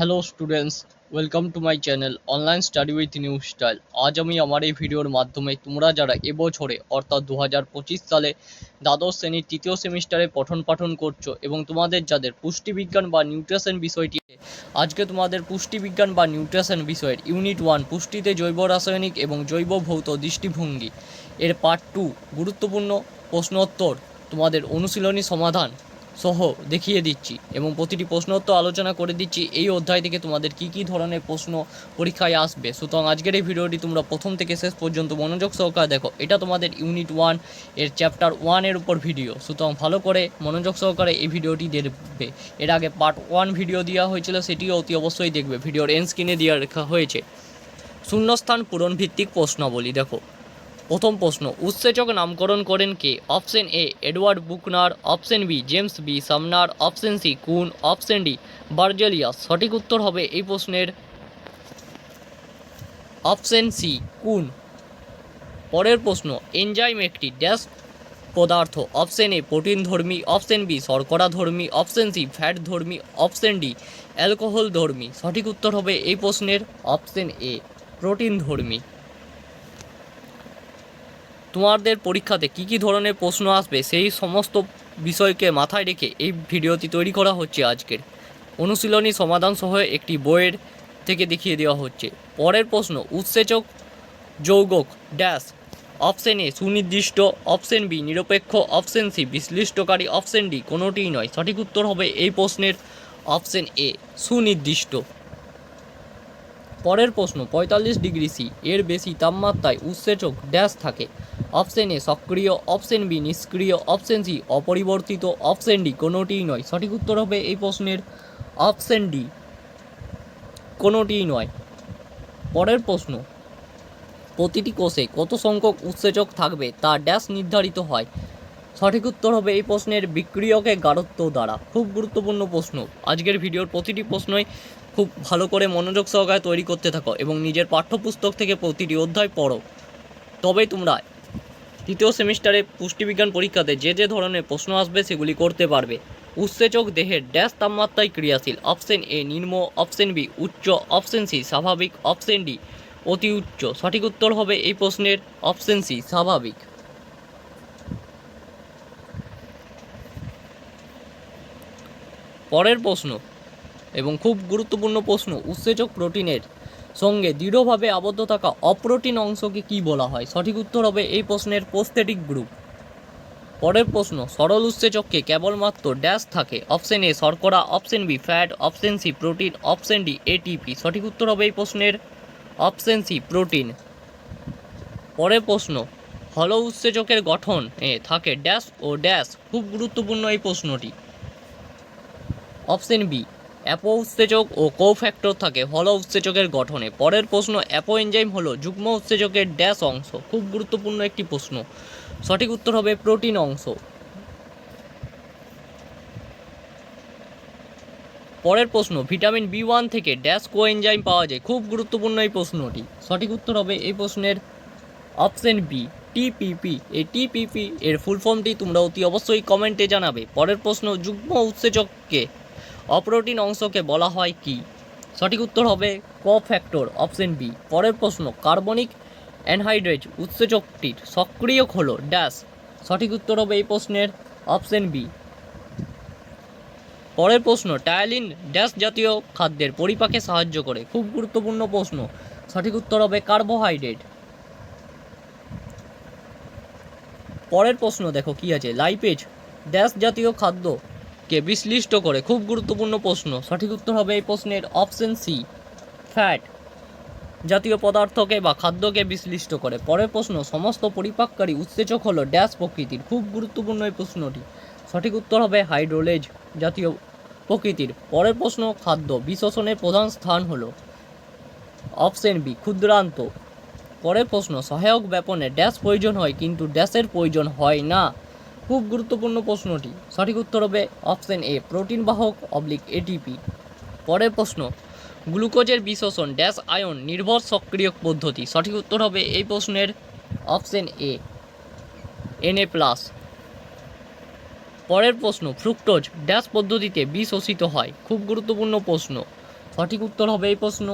Hello students welcome to my channel online study with new style আজ আমি আমার এই ভিডিওর মাধ্যমে তোমরা যারা এবছরে, অর্থাৎ দু হাজার পঁচিশ সালে দ্বাদশ শ্রেণির তৃতীয় সেমিস্টারে পঠন পাঠন করছ এবং তোমাদের যাদের পুষ্টিবিজ্ঞান বা নিউট্রিশন বিষয়টি, আজকে তোমাদের পুষ্টিবিজ্ঞান বা নিউট্রিশন বিষয়ের ইউনিট ওয়ান পুষ্টিতে জৈব রাসায়নিক এবং জৈব ভৌত দৃষ্টিভঙ্গি। এর পার্ট টু গুরুত্বপূর্ণ প্রশ্নোত্তর, তোমাদের অনুশীলনী সমাধান। সহ দেখিয়ে দিচ্ছি এবং প্রতিটি প্রশ্নোত্তর আলোচনা করে দিচ্ছি। এই অধ্যায় থেকে তোমাদের কি কি ধরনের প্রশ্ন পরীক্ষায় আসবে? সুতরাং আজকের এই ভিডিওটি তোমরা প্রথম থেকে শেষ পর্যন্ত মনোযোগ সহকারে দেখো। এটা তোমাদের ইউনিট ওয়ানের চ্যাপ্টার ওয়ানের উপর ভিডিও। সুতরাং ভালো করে মনোযোগ সহকারে এই ভিডিওটি দেখবে। এর আগে পার্ট ওয়ান ভিডিও দেওয়া হয়েছিল, সেটিও অতি অবশ্যই দেখবে। ভিডিওর এন স্ক্রিনে দেওয়া রেখা হয়েছে। শূন্যস্থান পূরণ ভিত্তিক প্রশ্নাবলী, দেখো। প্রথম প্রশ্ন, উৎসেচক নামকরণ করেন কে? Option A, Edward Buchner, option B, James B, Sumner, option C, Kuhn, option D Berzelius সঠিক উত্তর হবে এই প্রশ্নের অপশন সি, কুন। পরের প্রশ্ন, এনজাইম একটি ড্যাশ পদার্থ। অপশন এ, প্রোটিন ধর্মী। অপশন বি, শর্করা ধর্মী। অপশন সি, ফ্যাট ধর্মী। অপশন ডি, অ্যালকোহল ধর্মী। সঠিক উত্তর হবে এই প্রশ্নের অপশন এ, প্রোটিন ধর্মী। তোমাদের পরীক্ষাতে কি কি ধরনের প্রশ্ন আসবে সেই সমস্ত বিষয়কে মাথায় রেখে এই ভিডিওটি তৈরি করা হচ্ছে আজকের। অনুশীলনী সমাধান সহ একটি বইয়ের থেকে দেখিয়ে দেওয়া হচ্ছে। পরের প্রশ্ন, উৎসেচক যৌগক ড্যাশ অপশন এ সুনির্দিষ্ট অপশন বি নিরপেক্ষ অপশন সি বিশ্লিষ্টকারী অপশন ডি কোনোটিই নয়। সঠিক উত্তর হবে এই প্রশ্নের অপশন এ সুনির্দিষ্ট। পরের প্রশ্ন, পঁয়তাল্লিশ ডিগ্রি সি, এর বেশি তাপমাত্রায় উৎসেচক ড্যাশ থাকে। অপশন এ সক্রিয়, অপশন বি নিষ্ক্রিয়, অপশন সি অপরিবর্তিত, অপশন ডি কোনোটিই নয়। সঠিক উত্তর হবে এই প্রশ্নের। অপশন ডি কোনোটিই নয়। পরের প্রশ্ন, প্রতিটি কোষে কত সংখ্যক উৎসেচক থাকবে? তা ড্যাশ নির্ধারিত হয়। সঠিক উত্তর হবে এই প্রশ্নের বিক্রিয়কে গাঢ়ত্ব দ্বারা। খুব গুরুত্বপূর্ণ প্রশ্ন। আজকের ভিডিওর প্রতিটি প্রশ্নই খুব ভালো করে মনোযোগ সহকারে তৈরি করতে থাকো এবং নিজের পাঠ্যপুস্তক থেকে প্রতিটি অধ্যায় পড়ো। তবেই তোমরা তৃতীয় সেমিস্টারে পুষ্টিবিজ্ঞান পরীক্ষাতে যে যে ধরনের প্রশ্ন আসবে সেগুলি করতে পারবে। উৎসেচক দেহের ড্যাশ তাপমাত্রায় ক্রিয়াশীল। অপশন এ নিম্ন, অপশন বি উচ্চ, অপশন সি স্বাভাবিক, অপশন ডি অতি উচ্চ। সঠিক উত্তর হবে এই প্রশ্নের অপশন সি স্বাভাবিক। পরের প্রশ্ন এবং খুব গুরুত্বপূর্ণ প্রশ্ন, উৎসেচক প্রোটিনের সঙ্গে দৃঢ়ভাবে আবদ্ধ থাকা অপ্রোটিন অংশকে কি বলা হয়? সঠিক উত্তর হবে এই প্রশ্নের পোস্থেটিক গ্রুপ পরের প্রশ্ন, সরল উৎসেচককে কেবলমাত্র ড্যাশ থাকে অপশন এ শর্করা option B fat option C protein option D ATP সঠিক উত্তর হবে এই প্রশ্নের অপশন সি প্রোটিন পরের প্রশ্ন, হল উৎসেচকের গঠন এ থাকে ড্যাশ ও ড্যাশ খুব গুরুত্বপূর্ণ এই প্রশ্নটি। অপশন বি, অ্যাপো উৎসেচক ও কোফ্যাক্টর থাকে হল উৎসেচকের গঠনে। পরের প্রশ্ন, অ্যাপো এনজাইম হলো যুগ্ম উৎসেচকের ড্যাশ অংশ। খুব গুরুত্বপূর্ণ একটি প্রশ্ন। সঠিক উত্তর হবে প্রোটিন অংশ। পরের প্রশ্ন, ভিটামিন বি ওয়ান থেকে ড্যাশ কোএনজাইম পাওয়া যায়। খুব গুরুত্বপূর্ণ এই প্রশ্নটি। সঠিক উত্তর হবে এই প্রশ্নের অপশন বি টিপিপি এই টিপিপি এর ফুল ফর্মটি তোমরা অতি অবশ্যই কমেন্টে জানাবে। পরের প্রশ্ন, যুগ্ম উৎসেচককে অপ্রোটিন অংশকে বলা হয় কি? সঠিক উত্তর হবে ক ফ্যাক্টর অপশন বি পরের প্রশ্ন কার্বনিক অ্যানহাইড্রেট উৎসেচকটির সক্রিয়ক হলো ড্যাশ সঠিক উত্তর হবে এই প্রশ্নের অপশন বি পরের প্রশ্ন টায়ালিন ড্যাশ জাতীয় খাদ্যের পরিপাকে সাহায্য করে। খুব গুরুত্বপূর্ণ প্রশ্ন। সঠিক উত্তর হবে কার্বোহাইড্রেট পরের প্রশ্ন, দেখো কি আছে। লাইপেজ ড্যাশ জাতীয় খাদ্যকে বিশ্লিষ্ট করে? খুব গুরুত্বপূর্ণ প্রশ্ন। সঠিক উত্তর হবে এই প্রশ্নের অপশন সি, ফ্যাট। জাতীয় পদার্থকে বা খাদ্যকে বিশ্লিষ্ট করে। পরের প্রশ্ন, সমস্ত পরিপাককারী উৎসেচক হলো ড্যাশ প্রকৃতির। খুব গুরুত্বপূর্ণ এই প্রশ্নটি। সঠিক উত্তর হবে হাইড্রোলেজ জাতীয় প্রকৃতির। পরের প্রশ্ন, খাদ্য বিশ্বসনের প্রধান স্থান হলো অপশন বি, ক্ষুদ্রান্ত। পরের প্রশ্ন, সহায়ক ব্যাপনে ড্যাশ প্রয়োজন হয়, কিন্তু ড্যাশের প্রয়োজন হয় না। খুব গুরুত্বপূর্ণ প্রশ্নটি। সঠিক উত্তর হবে অপশন এ, প্রোটিন বাহক অবলিক এটিপি পরের প্রশ্ন, গ্লুকোজের বিশোষণ ড্যাশ আয়ন নির্ভর সক্রিয় পদ্ধতি। সঠিক উত্তর হবে এই প্রশ্নের অপশন এ এনএ প্লাস পরের প্রশ্ন, ফ্রুক্টোজ ড্যাশ পদ্ধতিতে বিশোষিত হয়। খুব গুরুত্বপূর্ণ প্রশ্ন। সঠিক উত্তর হবে এই প্রশ্ন,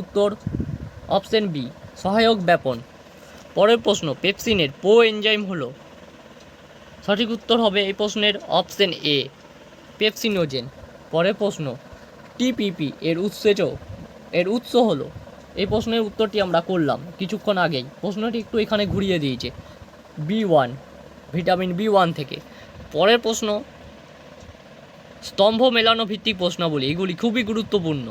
উত্তর অপশন বি, সহায়ক ব্যাপন। পরের প্রশ্ন, পেপসিনের পো এনজাইম হলো সঠিক উত্তর হবে এই প্রশ্নের অপশন এ, পেপসিনোজেন। পরের প্রশ্ন, টিপিপি এর উৎসেচক এর উৎস হলো, এই প্রশ্নের উত্তরটি আমরা করলাম কিছুক্ষণ আগেই। প্রশ্নটি একটু এখানে ঘুরিয়ে দিয়েছে, B one, vitamin B one থেকে। পরের প্রশ্ন, স্তম্ভ মেলানো ভিত্তিক প্রশ্নাবলী, এগুলি খুবই গুরুত্বপূর্ণ।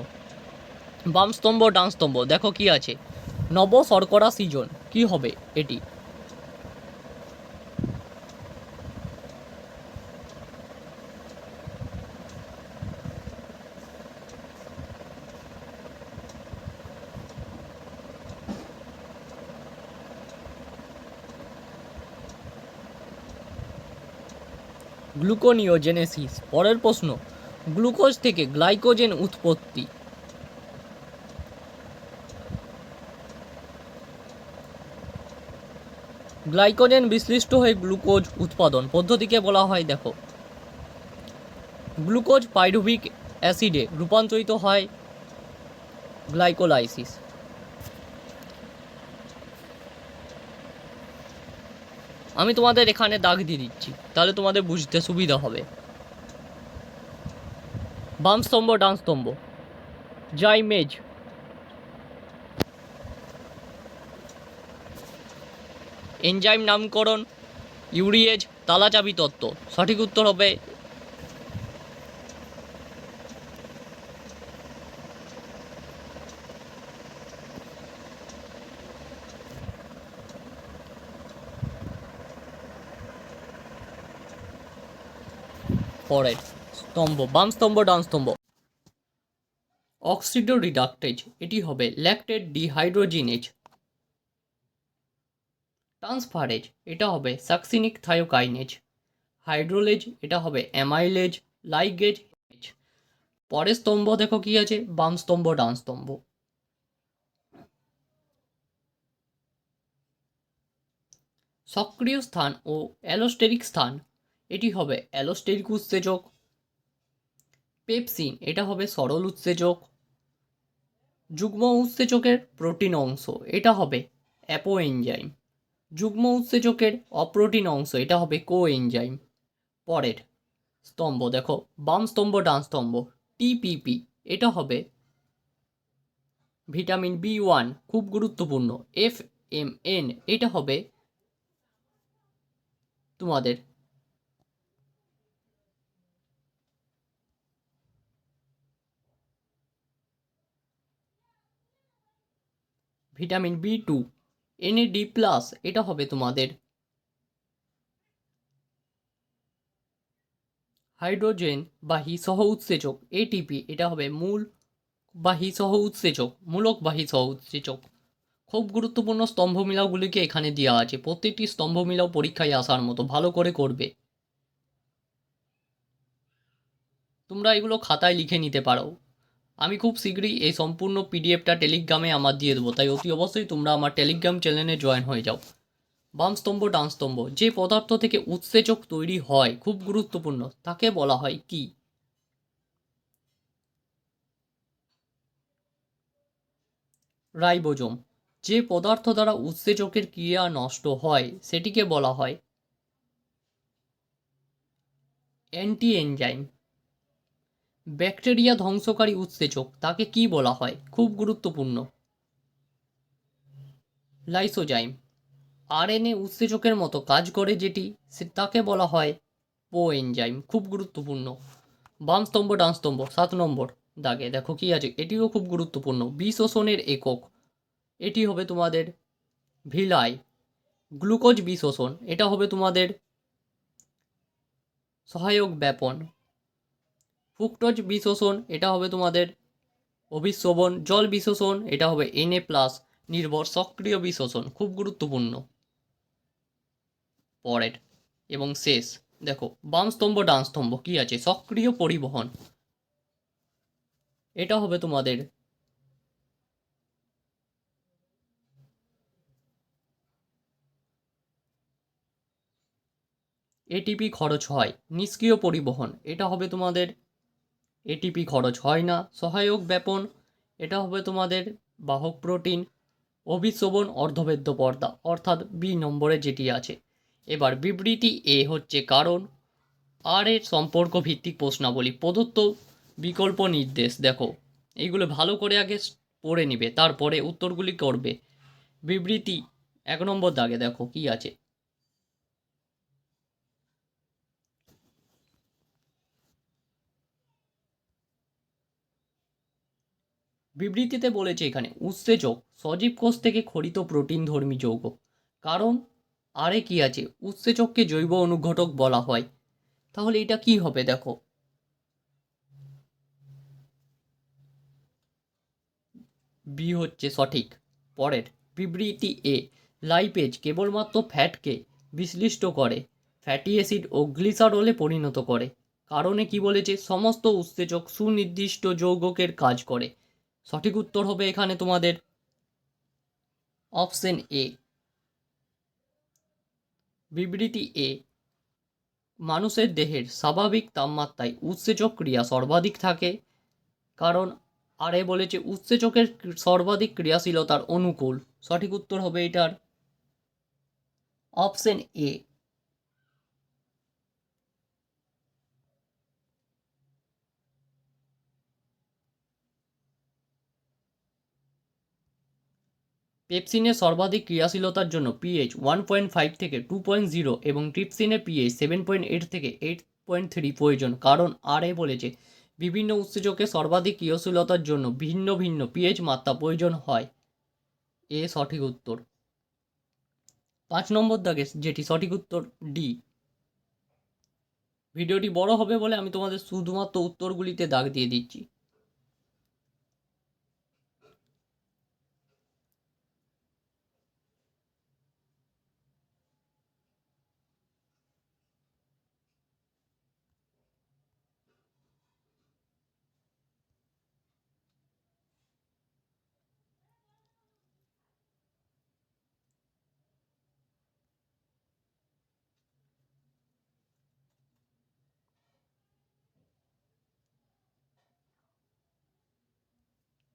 বাম স্তম্ভ, ডান স্তম্ভ, দেখো কি আছে। নব শর্করা সিজন, কি হবে এটি? গ্লুকোনিওজেনেসিস, পরের প্রশ্ন, গ্লুকোজ থেকে গ্লাইকোজেন উৎপত্তি। গ্লাইকোজেন বিশ্লিষ্ট হয়ে গ্লুকোজ উৎপাদন, পদ্ধতিকে বলা হয়, দেখো। গ্লুকোজ পাইরুভিক অ্যাসিডে রূপান্তরিত হয় গ্লাইকোলাইসিস। আমি তোমাদের এখানে দাগ দিয়ে দিচ্ছি। তাহলে তোমাদের বুঝতে সুবিধা হবে। বাম স্তম্ভ, ডান স্তম্ভ। জাইমেজ এনজাইম নামকরণ, ইউরিয়েজ, তালাচাবি তত্ত্ব। সঠিক উত্তর হবে পরের স্তম্ভ, বাম স্তম্ভ, ডান স্তম্ভ। অক্সিডো রিডাক্টেজ এটি হবে ল্যাকটেড ডিহাইড্রোজিনেজ। ট্রান্সফারেজ, এটা হবে সাকসিনিক থায়োকাইনেজ। হাইড্রোলেজ, এটা হবে অ্যামাইলেজ, লাইগেজ। পরের স্তম্ভ দেখো কি আছে, বাম স্তম্ভ, ডান স্তম্ভ। সক্রিয় স্থান ও অ্যালোস্টেরিক স্থান এটি হবে অ্যালোস্টেরিক উৎসেচক। পেপসিন, এটা হবে সরল উৎসেচক। যুগ্ম উৎসেচকের প্রোটিন অংশ, এটা হবে অ্যাপো এনজাইম যুগ্ম উৎসেচকের অপ্রোটিন অংশ, এটা হবে কো এনজাইম পরের স্তম্ভ, দেখো, বাম স্তম্ভ, ডান স্তম্ভ, টিপিপি, এটা হবে ভিটামিন বি ওয়ান, খুব গুরুত্বপূর্ণ, এফ এম এন, এটা হবে তোমাদের vitamin B two NAD plus এটা হবে তোমাদের। হাইড্রোজেন, বাহী সহ উৎসেচক এটিপি এটা হবে মূল বাহী সহ উৎসেচক, মূলক বাহী সহ উৎসেচক। খুব গুরুত্বপূর্ণ স্তম্ভ মিলাগুলিকে এখানে দেওয়া আছে। প্রত্যেকটি স্তম্ভ মিলাও পরীক্ষায় আসার মতো, ভালো করে করবে। তোমরা এগুলো খাতায় লিখে নিতে পারো। আমি খুব শীঘ্রই এই সম্পূর্ণ পিডিএফটা টেলিগ্রামে আমার দিয়ে দেবো। তাই অতি অবশ্যই তোমরা আমার টেলিগ্রাম চ্যানেলে জয়েন হয়ে যাও। বাম স্তম্ভ, ডান স্তম্ভ। যে পদার্থ থেকে উৎসেচক তৈরি হয়, খুব গুরুত্বপূর্ণ। তাকে বলা হয় কি? রাইবোজোম। যে পদার্থ দ্বারা উৎসেচকের ক্রিয়া নষ্ট হয়, সেটিকে বলা হয় অ্যান্টি এনজাইম ব্যাকটেরিয়া ধ্বংসকারী উৎসেচক, তাকে কি বলা হয়? খুব গুরুত্বপূর্ণ। লাইসোজাইম। আরএনএ উৎসেচকের মতো কাজ করে যেটি তাকে বলা হয় পো এনজাইম খুব গুরুত্বপূর্ণ। বাম স্তম্ভ, ডান স্তম্ভ, সাত নম্বর দাগে। দেখো কি আছে? এটিও খুব গুরুত্বপূর্ণ। বিশোষণের একক। এটি হবে তোমাদের ভিলাই। গ্লুকোজ বিশোষণ এটা হবে তোমাদের সহায়ক ব্যাপন। ফ্রুক্টোজ বিশোষণ, এটা হবে তোমাদের অভিশোভন, জল বিশোষণ, এটা হবে এনএ প্লাস নির্ভর সক্রিয় বিশোষণ, খুব গুরুত্বপূর্ণ। পরের এবং শেষ, দেখো, বাম স্তম্ভ, ডান স্তম্ভ, কি আছে? সক্রিয় পরিবহন। এটা হবে তোমাদের এটিপি খরচ হয়, নিষ্ক্রিয় পরিবহন, এটা হবে তোমাদের এটিপি খরচ হয় না, সহায়ক ব্যাপন, এটা হবে তোমাদের বাহক প্রোটিন অভিশোভন অর্ধবেদ্য পর্দা, অর্থাৎ বি নম্বরে যেটি আছে। এবার বিবৃতি এ হচ্ছে কারণ আর এর সম্পর্ক ভিত্তিক প্রশ্নাবলী, প্রদত্ত বিকল্প নির্দেশ, দেখো। এইগুলো ভালো করে আগে পড়ে নিবে, তারপরে উত্তরগুলি করবে। বিবৃতি এক নম্বর দাগে দেখো কি আছে। বিবৃতিতে বলেছে এখানে, উৎসেচক সজীব কোষ থেকে খরিত প্রোটিন ধর্মী যৌগ। কারণ, আরে কি আছে? উৎসেচককে জৈব অনুঘটক বলা হয়। তাহলে এটা কি হবে দেখো? বি হচ্ছে সঠিক। পরের, বিবৃতি এ লাইপেজ কেবলমাত্র ফ্যাটকে বিশ্লিষ্ট করে। ফ্যাটি অ্যাসিড ও গ্লিসারলে পরিণত করে। কারণে কি বলেছে? সমস্ত উৎসেচক সুনির্দিষ্ট যৌগকের কাজ করে। সঠিক উত্তর হবে এখানে তোমাদের অপশন এ। বিবৃতি এ, মানুষের দেহের স্বাভাবিক তাপমাত্রায় উৎসেচক ক্রিয়া সর্বাধিক থাকে, কারণ আর আরে বলেছে উৎসেচকের সর্বাধিক ক্রিয়াশীলতার অনুকূল। সঠিক উত্তর হবে এটার অপশন এ। পেপসিনের সর্বাধিক ক্রিয়াশীলতার জন্য পিএইচ ওয়ান পয়েন্ট ফাইভ থেকে টু পয়েন্ট জিরো এবং ট্রিপসিনের পিএইচ সেভেন পয়েন্ট এইট থেকে এইট পয়েন্ট থ্রি প্রয়োজন। কারণ আর এ বলেছে, বিভিন্ন উৎসেচকে সর্বাধিক ক্রিয়াশীলতার জন্য ভিন্ন ভিন্ন পিএইচ মাত্রা প্রয়োজন হয়। এ সঠিক উত্তর। পাঁচ নম্বর দাগে যেটি সঠিক উত্তর ডি। ভিডিওটি বড় হবে বলে আমি তোমাদের শুধুমাত্র উত্তরগুলিতে দাগ দিয়ে দিচ্ছি।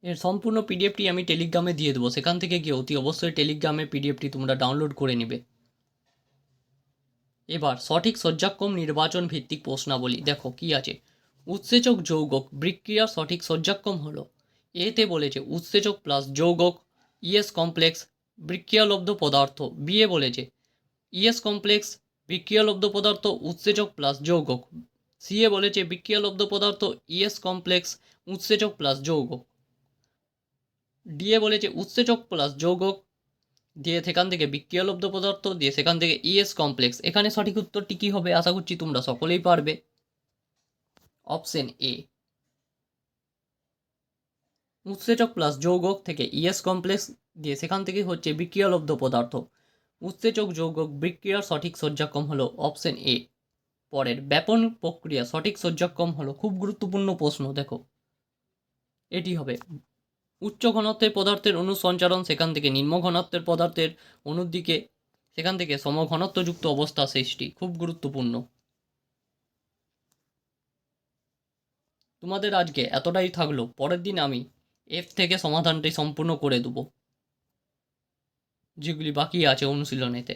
এর সম্পূর্ণ পিডিএফটি আমি টেলিগ্রামে দিয়ে দেবো। সেখান থেকে গিয়ে অতি অবশ্যই টেলিগ্রামে পিডিএফটি তোমরা ডাউনলোড করে নেবে। এবার সঠিক সজ্জাক্রম নির্বাচন ভিত্তিক প্রশ্নাবলী। দেখো কি আছে। উৎসেচক যৌগক বিক্রিয়ার সঠিক সজ্জাক্রম হলো, এতে বলেছে উৎসেচক প্লাস যৌগক ইএস কমপ্লেক্স বিক্রিয়ালব্ধ পদার্থ। বিয়ে বলেছে ইএস কমপ্লেক্স বিক্রিয়ালব্ধ পদার্থ, উৎসেচক প্লাস যৌগক। সিএ বলেছে বিক্রিয়ালব্ধ পদার্থ ইএস কমপ্লেক্স উৎসেচক প্লাস যৌগক। ডিএ বলেছে উৎসেচক প্লাস যৌগক দিয়ে সেখান থেকে বিক্রিয়ালব্ধ পদার্থ দিয়ে সেখান থেকে ইএস কমপ্লেক্স এখানে সঠিক উত্তরটি কী হবে? আশা করছি তোমরা সকলেই পারবে। অপশন এ উৎসেচক প্লাস যৌগক থেকে ইএস কমপ্লেক্স দিয়ে সেখান থেকে হচ্ছে বিক্রিয়ালব্ধ পদার্থ। উৎসেচক যৌগক বিক্রিয়ার সঠিক সজ্জাক্রম হলো অপশন এ পরের, ব্যাপন প্রক্রিয়া সঠিক সজ্জাক্রম হলো খুব গুরুত্বপূর্ণ প্রশ্ন, দেখো। এটি হবে উচ্চ ঘনত্বের পদার্থের অণু সঞ্চারণ সেখান থেকে নিম্ন ঘনত্বের পদার্থের অণুর দিকে সেখান থেকে সমঘনত্বযুক্ত অবস্থা সৃষ্টি। খুব গুরুত্বপূর্ণ। তোমাদের আজকে এতটাই থাকল। পরের দিন আমি এফ থেকে সমাধানটি সম্পূর্ণ করে দেবো। যেগুলি বাকি আছে অনুশীলনেতে।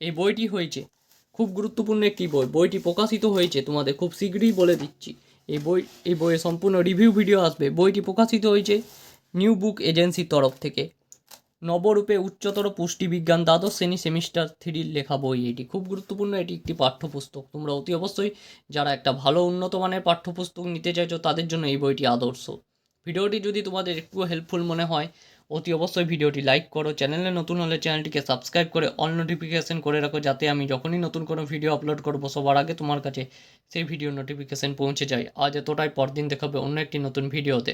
এই বইটি হয়েছে খুব গুরুত্বপূর্ণ একটি বই। বইটি প্রকাশিত হয়েছে তোমাদের খুব শীঘ্রই বলে দিচ্ছি। এই বই, এই বইয়ের সম্পূর্ণ রিভিউ ভিডিও আসবে। বইটি প্রকাশিত হয়েছে নিউ বুক এজেন্সির তরফ থেকে। নবরূপে উচ্চতর পুষ্টিবিজ্ঞান দ্বাদশ শ্রেণি সেমিস্টার থ্রির লেখা বই এটি। খুব গুরুত্বপূর্ণ, এটি একটি পাঠ্যপুস্তক। তোমরা অতি অবশ্যই যারা একটা ভালো উন্নত মানের পাঠ্যপুস্তক নিতে চাইছো, তাদের জন্য এই বইটি আদর্শ। ভিডিওটি যদি তোমাদের একটু হেল্পফুল মনে হয়, অতি অবশ্যই ভিডিওটি লাইক করো চ্যানেলে নতুন হলে চ্যানেলটিকে সাবস্ক্রাইব করে অল নোটিফিকেশান করে রাখো, যাতে আমি যখনই নতুন কোনো ভিডিও আপলোড করব, সবার আগে তোমার কাছে সেই ভিডিও নোটিফিকেশান পৌঁছে যায়। আজ এতটাই, পরদিন দেখাবে অন্য একটি নতুন ভিডিওতে